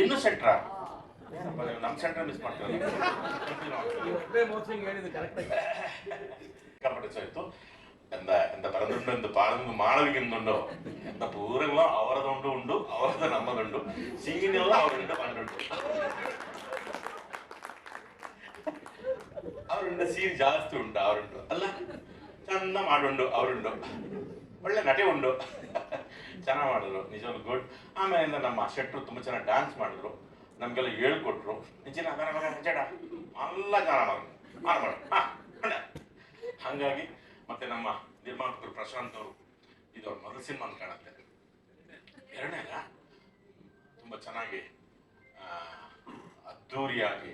ಇನ್ನು ಸೆಂಟ್ರ ನಮ್ಮ ಸೆಂಟ್ರ ಮಿಸ್ ಮಾಡ್ತೀವಿ ಎಂದ ಎಂತ ಪರದುಂಡು ಪಾಳಂದು ಮಾಳವಿಗೆಂದುಂಡು. ಎಂತ ಪೂರಗಳ ಅವರದುಂಡು ಉಂಡು ಅವರದ ನಮ್ಮದುಂಡು. ಸೀನೆಲ್ಲ ಅವರುಂಡು ಪಂಡುಂಡು ಅವರುಂಡ ಸೀನ್ ಜಾಸ್ತಿ ಉಂಟು ಅವರುಂಡು ಅಲ್ಲ ಚಂದ ಮಾಡುಂಡು ಅವರುಂಡು ಒಳ್ಳೆ ನಟಿ ಉಂಡು ಚೆನ್ನಾಗಿ ಮಾಡಿದ್ರು, ನಿಜವಾಗ್ಲೂ ಗುಡ್ ಆಮೇಲಿಂದ ನಮ್ಮ ಶೆಟ್ರು ತುಂಬ ಚೆನ್ನಾಗಿ ಡ್ಯಾನ್ಸ್ ಮಾಡಿದ್ರು. ನಮಗೆಲ್ಲ ಹೇಳ್ಕೊಟ್ರು, ನಿಜನ ಜಡ ಎಲ್ಲ ಚೆನ್ನಾಗಿ ಮಾಡಿದ್ರು ಹಂಗಾಗಿ ಮತ್ತೆ ನಮ್ಮ ನಿರ್ಮಾಪಕರು ಪ್ರಶಾಂತ್ ಅವರು, ಇದು ಅವ್ರ ಮೊದಲ ಸಿನಿಮಾ ಅಂತ ಕಾಣುತ್ತೆ. ಎರಡನೇದ? ತುಂಬ ಚೆನ್ನಾಗಿ ಅದ್ಧೂರಿಯಾಗಿ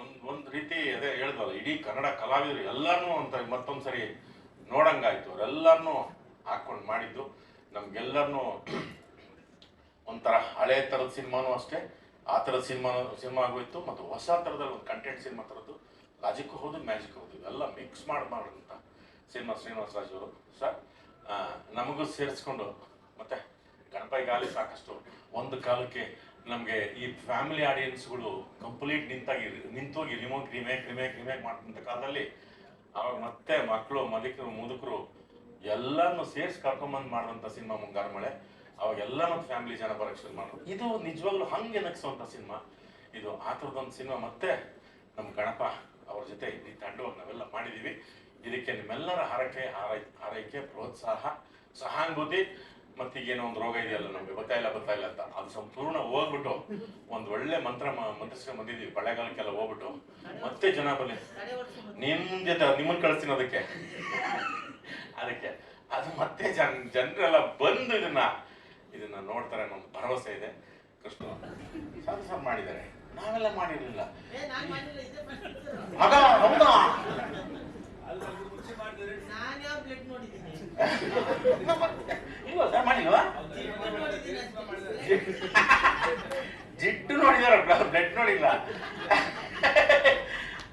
ಒಂದು ಒಂದು ರೀತಿ ಅದೇ ಹೇಳಿದ್ವಲ್ಲ ಇಡೀ ಕನ್ನಡ ಕಲಾವಿದರು ಎಲ್ಲರನ್ನೂ ಅಂತ ಮತ್ತೊಂದು ಸರಿ ನೋಡಂಗಾಯ್ತು. ಅವರೆಲ್ಲರನ್ನೂ ಹಾಕೊಂಡು ಮಾಡಿದ್ದು. ನಮ್ಗೆಲ್ಲರನ್ನೂ ಒಂಥರ ಹಳೆ ಥರದ ಸಿನಿಮಾನು ಅಷ್ಟೇ, ಆ ಥರದ ಸಿನಿಮಾ ಸಿನಿಮಾ ಆಗೋಯ್ತು ಮತ್ತು ಹೊಸ ಥರದಲ್ಲಿ ಒಂದು ಕಂಟೆಂಟ್ ಸಿನಿಮಾ ಥರದ್ದು ಲಾಜಿಕ್ ಹೌದು ಮ್ಯಾಜಿಕ್ ಹೌದು, ಎಲ್ಲ ಮಿಕ್ಸ್ ಮಾಡಿ ಅಂತ ಸಿನಿಮಾ ಶ್ರೀನಿವಾಸ ರಾಜ್ ಸರ್ ನಮಗೂ ಸೇರಿಸ್ಕೊಂಡು ಮತ್ತೆ ಗಾಲಿ ಸಾಕಷ್ಟು ಒಂದು ಕಾಲಕ್ಕೆ ನಮಗೆ ಈ ಫ್ಯಾಮಿಲಿ ಆಡಿಯನ್ಸ್ಗಳು ಕಂಪ್ಲೀಟ್ ನಿಂತಾಗಿ, ನಿಂತೋಗಿ ರಿಮೋಟ್ ರಿಮೇಕ್ ರಿಮೇಕ್ ರಿಮೇಕ್ ಮಾಡ್ತಂಥ ಕಾಲದಲ್ಲಿ, ಅವಾಗ ಮತ್ತೆ ಮಕ್ಕಳು ಮದಿಕರು, ಮುದುಕರು ಎಲ್ಲರನ್ನು ಸೇರಿಸಿ ಕರ್ಕೊಂಬಂದು ಮಾಡುವಂಥ ಸಿನಿಮಾ ಮುಂಗಾರು ಮಳೆ. ಅವಾಗೆಲ್ಲ ನಮ್ಮ ಫ್ಯಾಮಿಲಿ ಜನ ಬರಕ್ ಶುರು ಮಾಡಿದ್ರು ಇದು ನಿಜವಾಗ್ಲೂ ಹಂಗೆ ನಗಿಸುವಂಥ ಸಿನಿಮಾ. ಇದು ಆ ಥರದೊಂದು ಸಿನಿಮಾ ಮತ್ತೆ ನಮ್ಮ ಗಣಪ ಅವ್ರ ಜೊತೆ ಈ ತಂಡವಾಗಿ ನಾವೆಲ್ಲ ಮಾಡಿದ್ದೀವಿ ಇದಕ್ಕೆ ನಿಮ್ಮೆಲ್ಲರ ಹಾರೈಕೆ, ಹಾರೈ, ಹಾರೈಕೆ, ಪ್ರೋತ್ಸಾಹ, ಸಹಾನುಭೂತಿ ಮತ್ತೆ ಈಗೇನೋ ಒಂದು ರೋಗ ಇದೆಯಲ್ಲ ನಮಗೆ ಗೊತ್ತಾಯಿಲ್ಲ ಗೊತ್ತಾಯಿಲ್ಲ ಅಂತ. ಅದು ಸಂಪೂರ್ಣ ಹೋಗ್ಬಿಟ್ಟು ಒಂದು ಒಳ್ಳೆ ಮಂತ್ರ ಮಂತ್ರಿಸ್ಕೊಂಡು ಬಂದಿದ್ದೀವಿ ಬಳೆಗಾಲಕ್ಕೆಲ್ಲ ಹೋಗ್ಬಿಟ್ಟು ಮತ್ತೆ ಜನ ಬನ್ನಿ. ನಿಮ್ ಜೊತೆ ನಿಮ್ಮನ್ನ ಕಳಿಸ್ತೀನಿ ಅದಕ್ಕೆ. ಅದಕ್ಕೆ ಅದು ಮತ್ತೆ ಜನ್ ಜನರೆಲ್ಲ ಬಂದು ಇದನ್ನ ಇದನ್ನ ನೋಡ್ತಾರೆ ಅನ್ನೋ ಭರವಸೆ ಇದೆ. ಕೃಷ್ಣ ಸಾಧು ಸರ್ ಮಾಡಿದ್ದಾರೆ. ನಾವೆಲ್ಲ ಮಾಡಿರಲಿಲ್ಲ. ಮಗ ಹೌದಾ? ಸರ್ ಮಾಡಿಲ್ವಾ? ಜಿಟ್ಟು ನೋಡಿದಾರ ಬ್ಲಡ್ ನೋಡಿಲ್ಲ.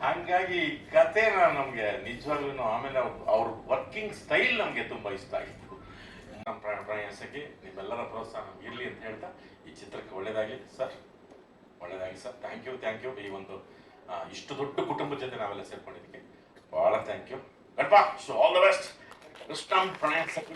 ಹಂಗಾಗಿ ಕಥೆನ ನಮ್ಗೆ ನಿಜವಾಗ್ಲೂ ಆಮೇಲೆ ಅವ್ರ ವರ್ಕಿಂಗ್ ಸ್ಟೈಲ್ ನಮ್ಗೆ ತುಂಬಾ ಇಷ್ಟ ಆಗಿತ್ತು. ನಮ್ಮ ಪ್ರ- ಪ್ರಯಾಸಕ್ಕೆ ನಿಮ್ಮೆಲ್ಲರ ಪ್ರೋತ್ಸಾಹ ನಮ್ಗೆ ಇರ್ಲಿ ಅಂತ ಹೇಳ್ತಾ ಈ ಚಿತ್ರಕ್ಕೆ ಒಳ್ಳೇದಾಗಲಿ ಸರ್. ಒಳ್ಳೇದಾಗಲಿ sir. Thank you thank you ಈ ಒಂದು ಇಷ್ಟು ದೊಡ್ಡ ಕುಟುಂಬದ ಜೊತೆ ನಾವೆಲ್ಲ ಸೇರ್ಕೊಂಡಿದ್ದಕ್ಕೆ ಬಹಳ ಥ್ಯಾಂಕ್ ಯು ಗಡ್ಪ ಆಲ್ ದ ಬೆಸ್ಟ್ ಕೃಷ್ಣ ಪ್ರಯಾಸಕ್ಕೆ